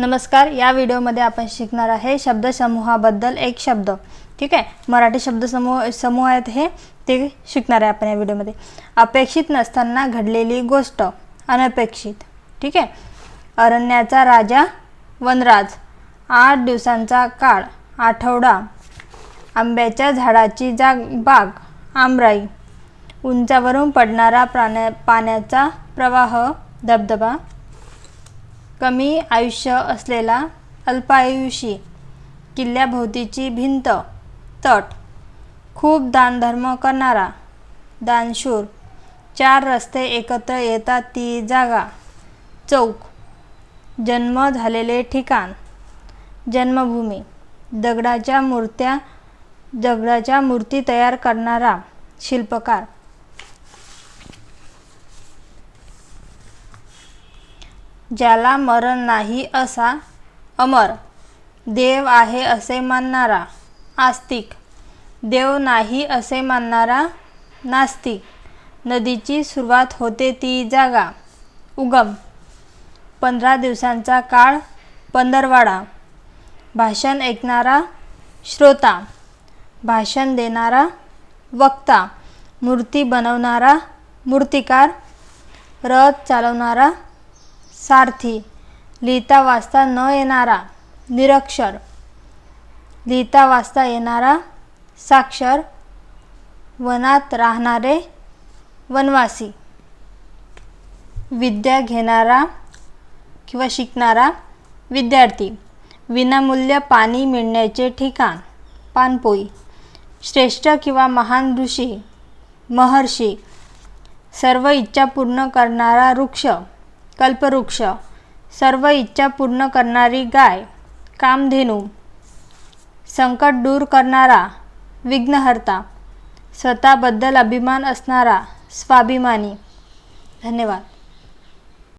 नमस्कार या व्हिडिओमध्ये आपण शिकणार आहे शब्दसमूहाबद्दल एक शब्द. ठीक आहे? मराठी शब्दसमूह समूह आहेत हे ते शिकणार आहे आपण या व्हिडिओमध्ये. अपेक्षित नसताना घडलेली गोष्ट अनपेक्षित. ठीक आहे? अरण्याचा राजा वनराज. आठ दिवसांचा काळ आठवडा. आंब्याच्या झाडाची जाग बाग आमराई उंचावरून पडणारा प्राण्या पाण्याचा प्रवाह धबधबा. कमी आयुष्य असलेला अल्पायुषी किल्ल्याभोवतीची भिंत तट खूप दानधर्म करणारा दानशूर. चार रस्ते एकत्र येतात ती जागा. चौक जन्म झालेले ठिकाण. जन्मभूमी दगडाच्या मूर्त्या दगडाच्या मूर्ती तयार करणारा शिल्पकार. ज्याला मरण नाही असा अमर. देव आहे असे मानणारा आस्तिक. देव नाही असे मानणारा नास्तिक. नदीची सुरुवात होते ती जागा. उगम. पंधरा दिवसांचा काळ पंधरवाडा. भाषण ऐकणारा श्रोता. भाषण देणारा वक्ता. मूर्ती बनवणारा मूर्तिकार. रथ चालवणारा सारथी. लिहिता वाचता न येणारा निरक्षर. लिहिता वाचता येणारा साक्षर. वनात राहणारे वनवासी. विद्या घेणारा किंवा शिकणारा विद्यार्थी. विनामूल्य पाणी मिळण्याचे ठिकाण पानपोई. श्रेष्ठ किंवा महान ऋषी महर्षी. सर्व इच्छा पूर्ण करणारा वृक्ष. कल्पवृक्ष. सर्व इच्छा पूर्ण करणारी गाय. कामधेनू. संकट दूर करणारा विघ्नहर्ता. स्वतःबद्दल अभिमान असणारा स्वाभिमानी. धन्यवाद.